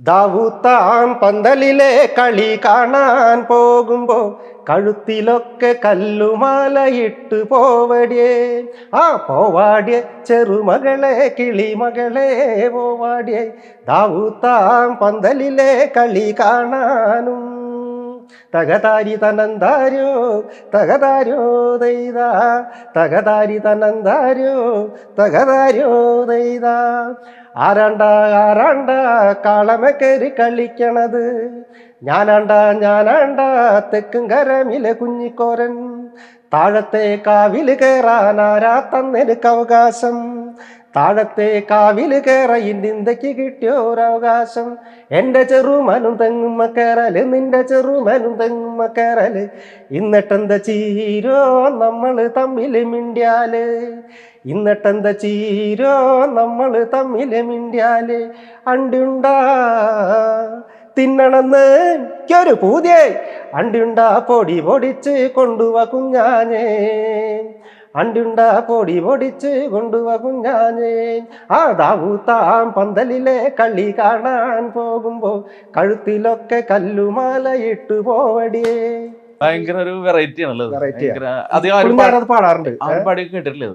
ദാവൂത്താം പന്തലിലെ കളി കാണാൻ പോകുമ്പോ കഴുത്തിലൊക്കെ കല്ലുമാലയിട്ട് പോവടിയേ. ആ പോവാടിയെ ചെറുമകളെ കിളിമകളെ പോവാടിയെ. ദാവൂത്താം പന്തലിലെ കളി കാണാനും തകതാരി തനന്താരോ തകതാരോ ദൈത തകതാരി തനന്താരോ തകതാരോ ദൈത. ആരാണ്ട ആരാണ്ട കാളമ കയറി കളിക്കണത്. ഞാനാണ്ട ഞാനാണ്ട തെക്കും കരമിലെ കുഞ്ഞിക്കോരൻ. താഴത്തെ കാവിൽ കയറാൻ ആരാ തന്നെനിക്ക് അവകാശം താഴത്തെ കാവിൽ കയറ ഇന്ത്യയ്ക്ക് കിട്ടിയോരവകാശം. എന്റെ ചെറുമനും തെങ്ങുമ്മ കയറൽ നിന്റെ ചെറുമനും തെങ്ങുമ്മ കയറൽ ഇന്നിട്ടെന്ത ചീരോ നമ്മൾ തമ്മിൽ മിണ്ടിയാൽ? ഇന്നിട്ടെന്ത ചീരോ നമ്മൾ തമ്മിൽ മിണ്ടിയാൽ? അണ്ടുണ്ടാ തിന്നണമെന്ന് എനിക്കൊരു പൂതിയേ. അണ്ടുണ്ട പൊടി പൊടിച്ച് കൊണ്ടുവാ കുഞ്ഞാഞ്ഞേ. അണ്ടുണ്ട പൊടി പൊടിച്ച് കൊണ്ടുവാ കുഞ്ഞാഞ്ഞേ. ആ ദാവൂത്താം പന്തലിലെ കളി കാണാൻ പോകുമ്പോ കഴുത്തിലൊക്കെ കല്ലുമാല ഇട്ടു പോവടിയേ. ഭയങ്കര ഒരു വെറൈറ്റി ആണല്ലോ പാടാറുണ്ട്. പാടി കേട്ടിട്ടില്ല.